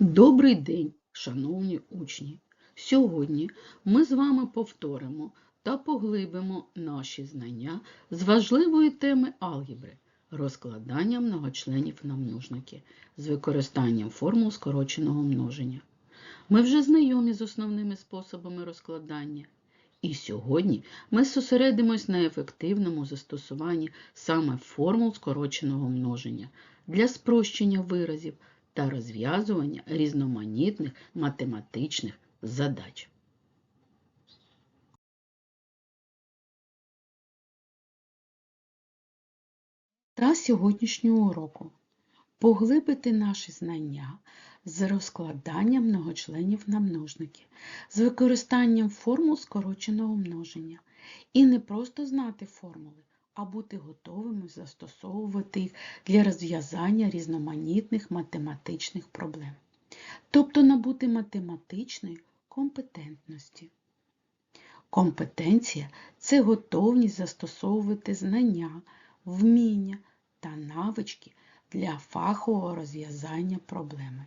Добрий день, шановні учні! Сьогодні ми з вами повторимо та поглибимо наші знання з важливої теми алгебри розкладання многочленів на множники з використанням формул скороченого множення. Ми вже знайомі з основними способами розкладання. І сьогодні ми зосередимось на ефективному застосуванні саме формул скороченого множення для спрощення виразів та розв'язування різноманітних математичних задач. Та сьогоднішнього уроку поглибити наші знання з розкладанням многочленів на множники, з використанням формул скороченого множення. І не просто знати формули, а бути готовими застосовувати їх для розв'язання різноманітних математичних проблем. Тобто набути математичної компетентності. Компетенція це готовність застосовувати знання, вміння та навички для фахового розв'язання проблеми.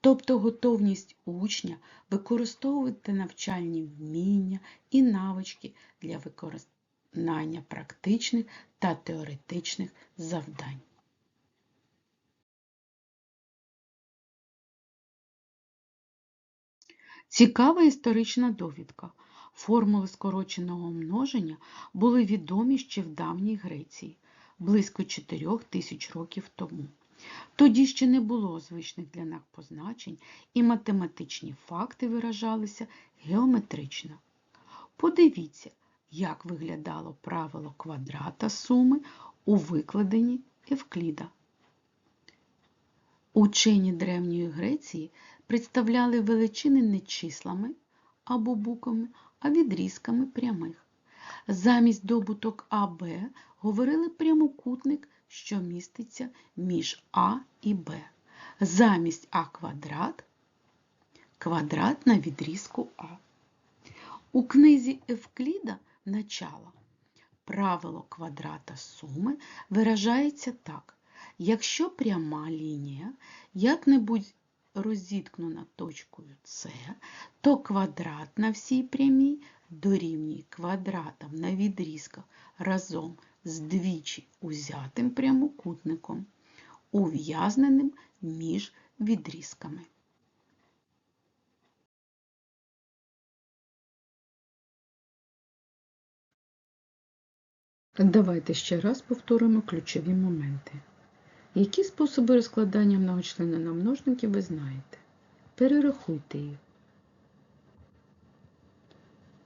Тобто готовність учня використовувати навчальні вміння і навички для виконання практичних та теоретичних завдань. Цікава історична довідка. Формули скороченого множення були відомі ще в давній Греції, близько 4 тисяч років тому. Тоді ще не було звичних для нас позначень, і математичні факти виражалися геометрично. Подивіться, як виглядало правило квадрата суми у викладенні Евкліда. Учені Древньої Греції представляли величини не числами або буквами, а відрізками прямих. Замість добуток АБ говорили прямокутник, що міститься між А і Б. Замість А квадрат квадрат на відрізку А. У книзі Евкліда начало правило квадрата суми виражається так. Якщо пряма лінія як-небудь розіткнена точкою С, то квадрат на всій прямій дорівнює квадратам на відрізках разом з двічі узятим прямокутником, ув'язненим між відрізками. Давайте ще раз повторимо ключові моменти. Які способи розкладання многочлена на множники ви знаєте? Перерахуйте їх.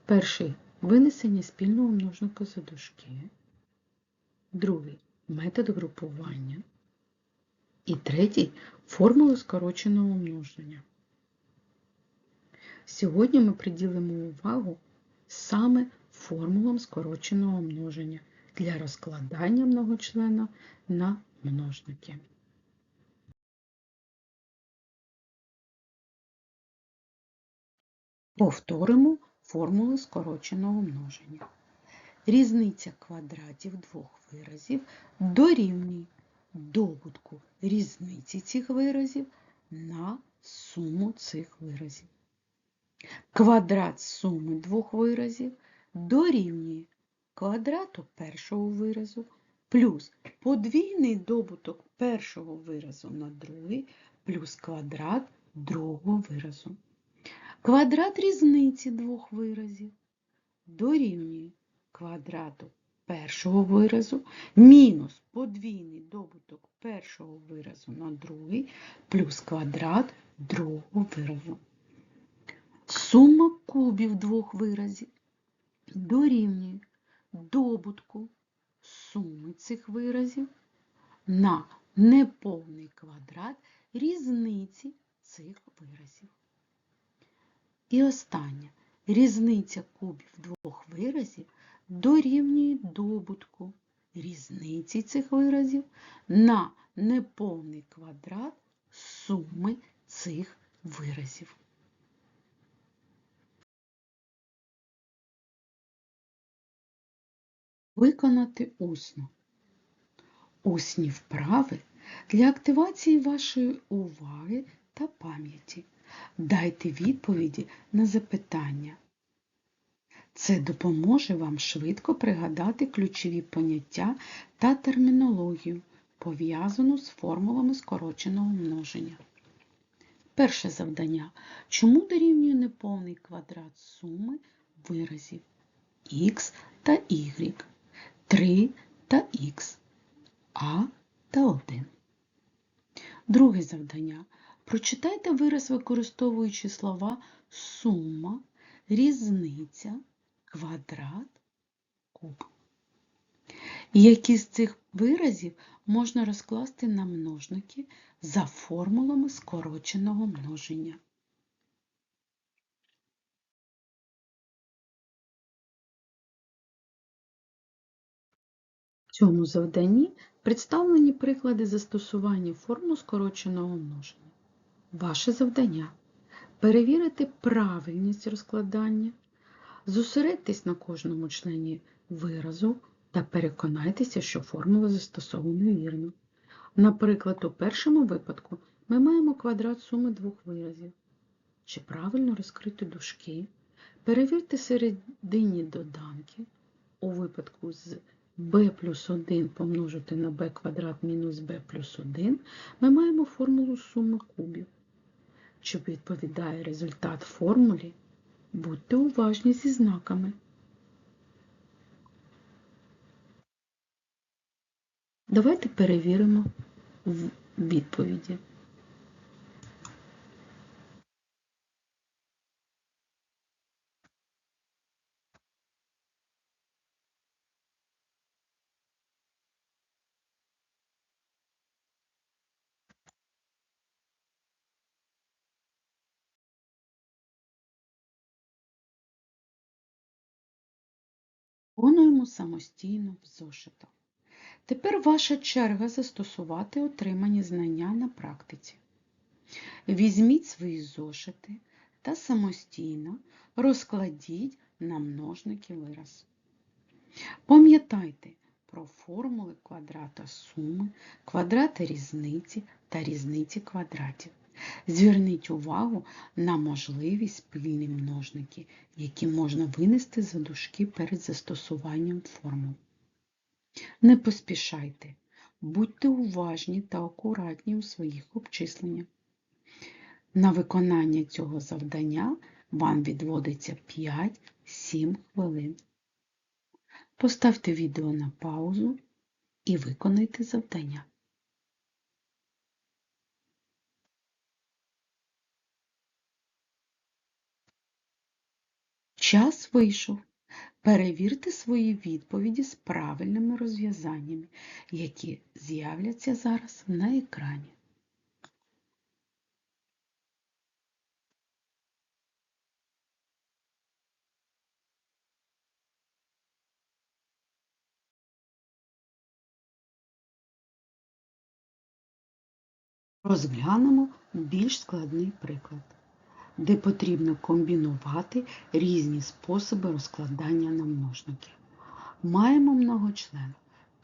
Перший винесення спільного множника за дужки. Другий метод групування. І третій формула скороченого множення. Сьогодні ми приділимо увагу саме формулам скороченого множення для розкладання многочлена на множники. Повторимо формули скороченого множення. Різниця квадратів двох виразів дорівнює добутку різниці цих виразів на суму цих виразів. Квадрат суми двох виразів дорівнює квадрату першого виразу плюс подвійний добуток першого виразу на другий плюс квадрат другого виразу. Квадрат різниці двох виразів дорівнює квадрату першого виразу мінус подвійний добуток першого виразу на другий плюс квадрат другого виразу. Сума кубів двох виразів дорівнює добутку суми цих виразів на неповний квадрат різниці цих виразів. І останнє. Різниця кубів двох виразів дорівнює добутку різниці цих виразів на неповний квадрат суми цих виразів. Виконати усно. Усні вправи для активації вашої уваги та пам'яті. Дайте відповіді на запитання. Це допоможе вам швидко пригадати ключові поняття та термінологію, пов'язану з формулами скороченого множення. Перше завдання. Чому дорівнює неповний квадрат суми виразів х та y, 3 та х, а та 1? Друге завдання. Прочитайте вираз, використовуючи слова сума, різниця, квадрат, куб. Які з цих виразів можна розкласти на множники за формулами скороченого множення? Цьому завданні представлені приклади застосування формул скороченого множення. Ваше завдання перевірити правильність розкладання, зосередьтесь на кожному члені виразу та переконайтеся, що формула застосована вірно. Наприклад, у першому випадку ми маємо квадрат суми двох виразів. Чи правильно розкрити дужки? Перевірте середині доданки. У випадку з b плюс 1 помножити на b квадрат мінус b плюс 1 ми маємо формулу суми кубів. Чи відповідає результат формулі? Будьте уважні зі знаками. Давайте перевіримо в відповіді. Виконуємо самостійно в зошитах. Тепер ваша черга застосувати отримані знання на практиці. Візьміть свої зошити та самостійно розкладіть на множники вираз. Пам'ятайте про формули квадрата суми, квадрата різниці та різниці квадратів. Зверніть увагу на можливі спільні множники, які можна винести за дужки перед застосуванням формул. Не поспішайте, будьте уважні та акуратні у своїх обчисленнях. На виконання цього завдання вам відводиться 5-7 хвилин. Поставте відео на паузу і виконайте завдання. Час вийшов. Перевірте свої відповіді з правильними розв'язаннями, які з'являться зараз на екрані. Розглянемо більш складний приклад, де потрібно комбінувати різні способи розкладання на множники. Маємо многочлен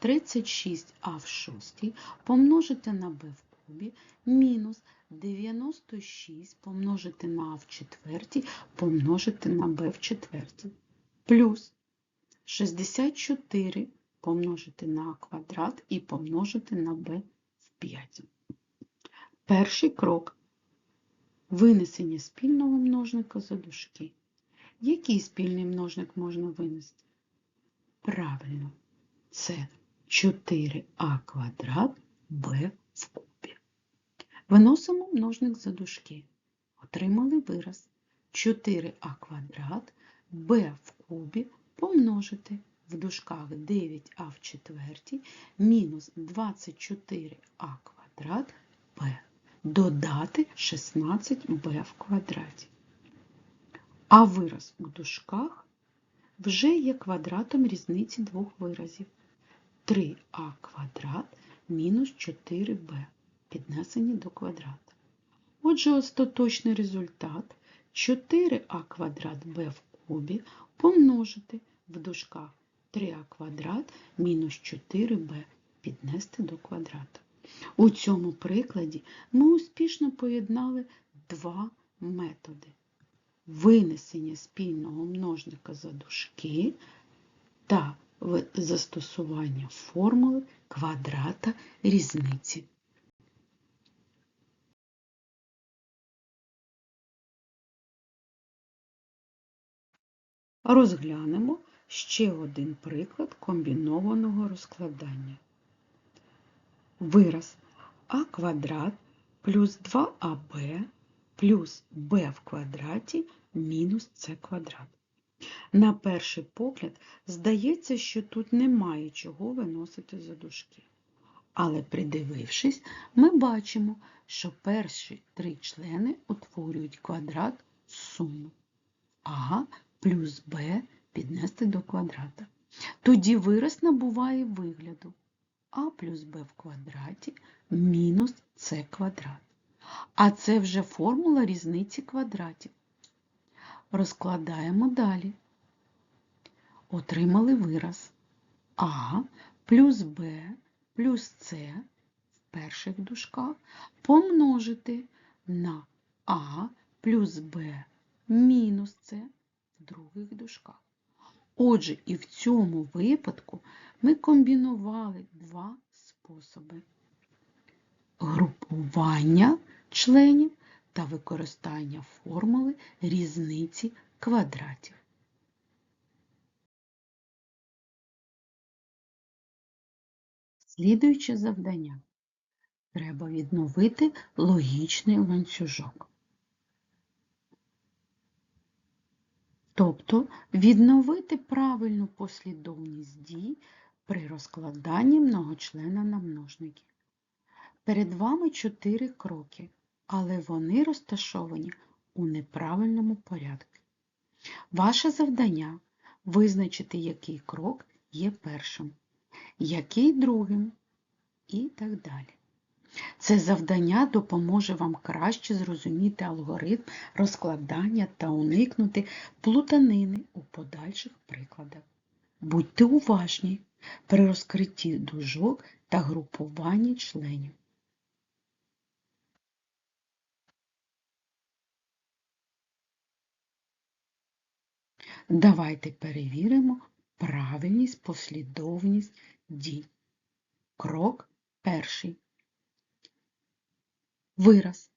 36а в шостій помножити на b в кубі мінус 96 помножити на а в четвертій помножити на b в четвертій плюс 64 помножити на а квадрат і помножити на b в 5. Перший крок винесення спільного множника за дужки. Який спільний множник можна винести? Правильно, це 4а квадрат b в кубі. Виносимо множник за дужки. Отримали вираз 4а квадрат b в кубі помножити в дужках 9а в четвертій мінус 24а квадрат b додати 16b в квадраті. А вираз у дужках вже є квадратом різниці двох виразів. 3а квадрат мінус 4b піднесені до квадрата. Отже, остаточний результат 4а квадрат b в кубі помножити в дужках 3а квадрат мінус 4b піднести до квадрата. У цьому прикладі ми успішно поєднали два методи. Винесення спільного множника за дужки та застосування формули квадрата різниці. Розглянемо ще один приклад комбінованого розкладання. Вираз а квадрат плюс 2аб плюс b в квадраті мінус c квадрат. На перший погляд здається, що тут немає чого виносити за дужки. Але придивившись, ми бачимо, що перші три члени утворюють квадрат з суми а плюс b піднести до квадрата. Тоді вираз набуває вигляду а плюс b в квадраті мінус c квадрат. А це вже формула різниці квадратів. Розкладаємо далі. Отримали вираз а плюс b плюс c в перших дужках помножити на а плюс b мінус c в других дужках. Отже, і в цьому випадку ми комбінували два способи групування членів та використання формули різниці квадратів. Слідуюче завдання. Треба відновити логічний ланцюжок. Тобто відновити правильну послідовність дій при розкладанні многочлена на множники. Перед вами чотири кроки, але вони розташовані у неправильному порядку. Ваше завдання визначити, який крок є першим, який другим і так далі. Це завдання допоможе вам краще зрозуміти алгоритм розкладання та уникнути плутанини у подальших прикладах. Будьте уважні при розкритті дужок та групуванні членів. Давайте перевіримо правильність, послідовність дій. Крок перший. Вираз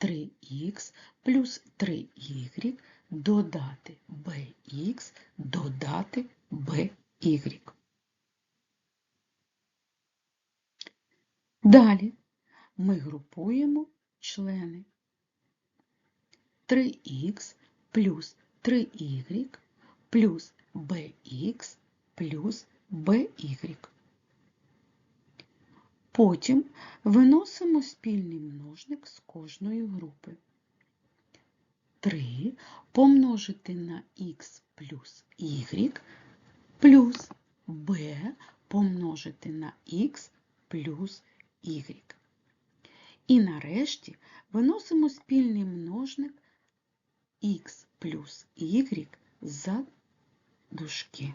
3х плюс 3y додати bx додати by. Далі ми групуємо члени 3х плюс 3y плюс bx плюс by. Потім виносимо спільний множник з кожної групи. 3 помножити на х плюс y плюс b помножити на х плюс y. І нарешті виносимо спільний множник х плюс y за дужки.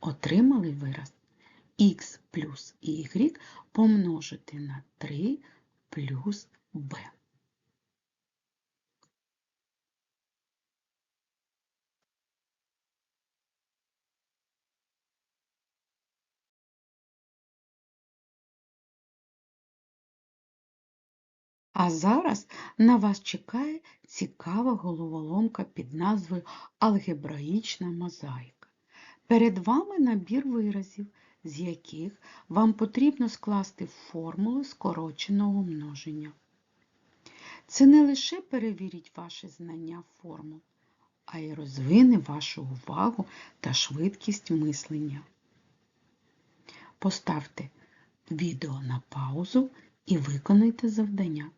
Отримали вираз х плюс y помножити на 3 плюс b. А зараз на вас чекає цікава головоломка під назвою Алгебраїчна мозаїка. Перед вами набір виразів, з яких вам потрібно скласти формулу скороченого множення. Це не лише перевірить ваше знання формул, а й розвине вашу увагу та швидкість мислення. Поставте відео на паузу і виконайте завдання.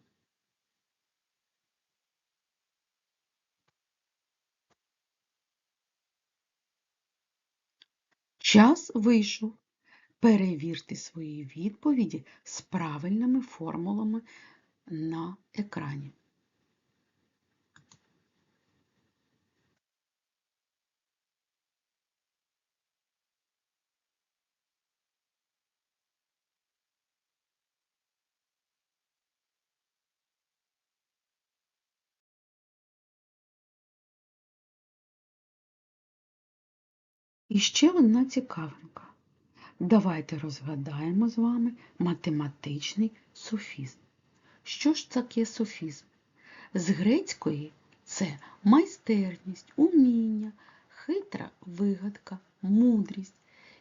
Час вийшов. Перевірте свої відповіді з правильними формулами на екрані. І ще одна цікавинка. Давайте розгадаємо з вами математичний софізм. Що ж таке софізм? З грецької це майстерність, уміння, хитра вигадка, мудрість,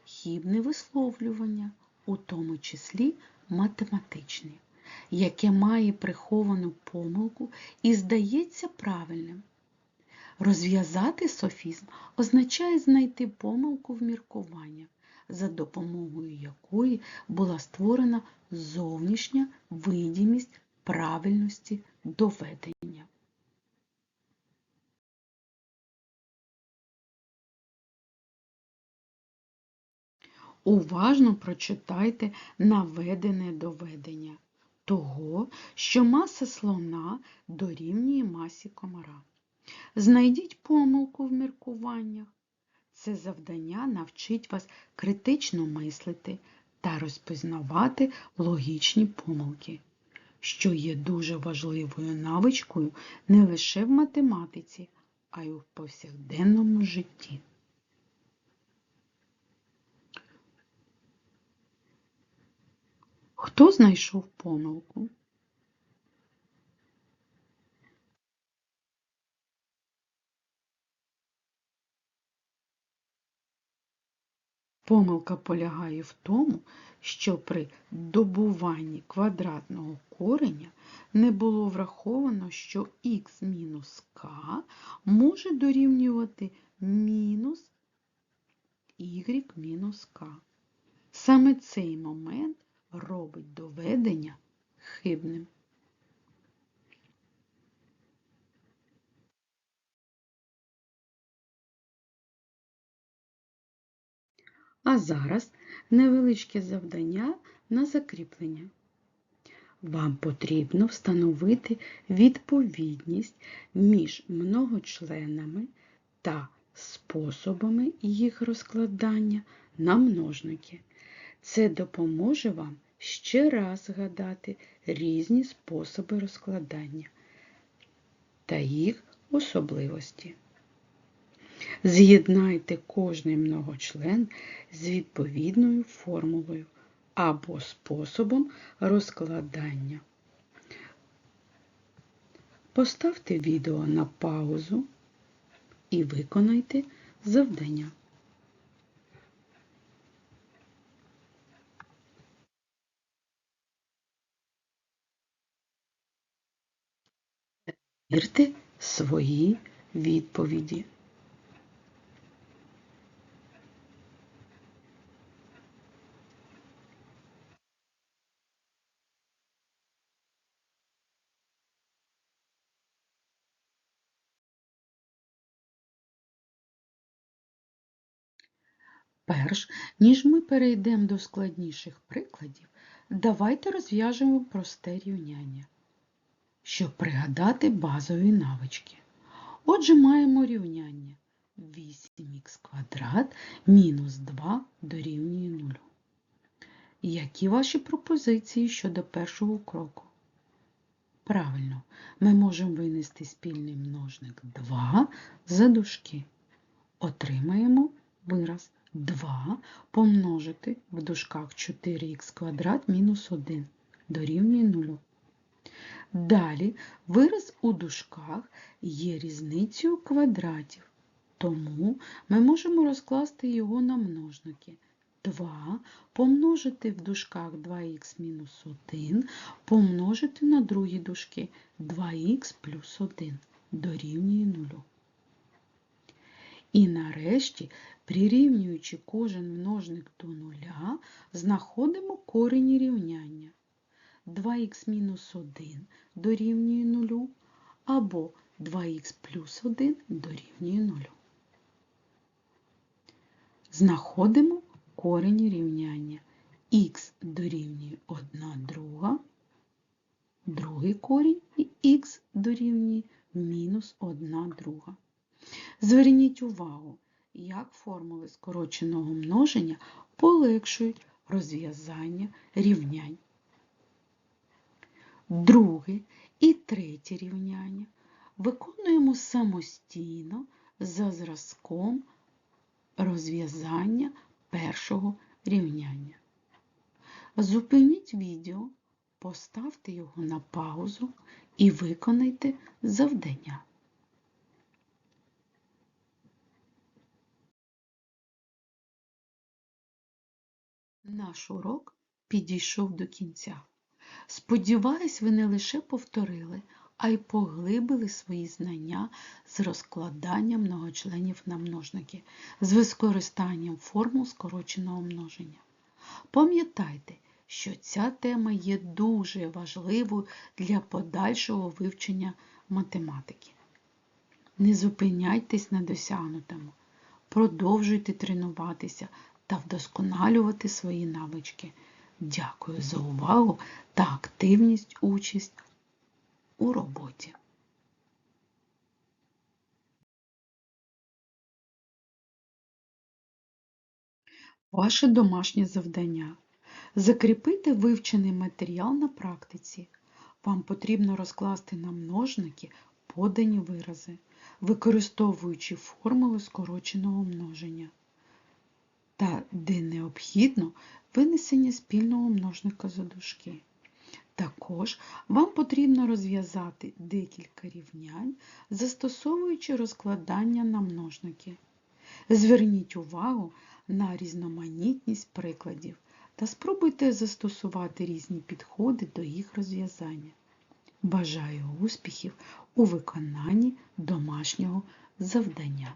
хібне висловлювання, у тому числі математичне, яке має приховану помилку і здається правильним. Розв'язати софізм означає знайти помилку в міркуваннях, за допомогою якої була створена зовнішня видимість правильності доведення. Уважно прочитайте наведене доведення того, що маса слона дорівнює масі комара. Знайдіть помилку в міркуваннях. Це завдання навчить вас критично мислити та розпізнавати логічні помилки, що є дуже важливою навичкою не лише в математиці, а й у повсякденному житті. Хто знайшов помилку? Помилка полягає в тому, що при добуванні квадратного кореня не було враховано, що х мінус k може дорівнювати мінус y мінус k. Саме цей момент робить доведення хибним. А зараз невеличке завдання на закріплення. Вам потрібно встановити відповідність між многочленами та способами їх розкладання на множники. Це допоможе вам ще раз згадати різні способи розкладання та їх особливості. З'єднайте кожний многочлен з відповідною формулою або способом розкладання. Поставте відео на паузу і виконайте завдання. Вірте свої відповіді. Перш ніж ми перейдемо до складніших прикладів, давайте розв'яжемо просте рівняння, щоб пригадати базові навички. Отже, маємо рівняння 8х квадрат мінус 2 дорівнює 0. Які ваші пропозиції щодо першого кроку? Правильно, ми можемо винести спільний множник 2 за дужки. Отримаємо вираз 2 помножити в дужках 4х квадрат мінус 1 дорівнює 0. Далі вираз у дужках є різницею квадратів, тому ми можемо розкласти його на множники. 2 помножити в дужках 2х мінус 1 помножити на другі дужки 2х плюс 1 дорівнює 0. І нарешті, прирівнюючи кожен множник до нуля, знаходимо корені рівняння. 2х-1 дорівнює 0 або 2х плюс 1 дорівнює 0. Знаходимо корені рівняння. х дорівнює 1 друга, другий корінь і х дорівнює мінус 1 друга. Зверніть увагу, як формули скороченого множення полегшують розв'язання рівнянь. Друге і третє рівняння виконуємо самостійно за зразком розв'язання першого рівняння. Зупиніть відео, поставте його на паузу і виконайте завдання. Наш урок підійшов до кінця. Сподіваюсь, ви не лише повторили, а й поглибили свої знання з розкладанням многочленів на множники, з використанням формул скороченого множення. Пам'ятайте, що ця тема є дуже важливою для подальшого вивчення математики. Не зупиняйтесь на досягнутому, продовжуйте тренуватися та вдосконалювати свої навички. Дякую за увагу та активність участь у роботі. Ваше домашнє завдання. Закріпити вивчений матеріал на практиці. Вам потрібно розкласти на множники подані вирази, використовуючи формули скороченого множення. Та, де необхідно, винесення спільного множника за дужки. Також вам потрібно розв'язати декілька рівнянь, застосовуючи розкладання на множники. Зверніть увагу на різноманітність прикладів та спробуйте застосувати різні підходи до їх розв'язання. Бажаю успіхів у виконанні домашнього завдання.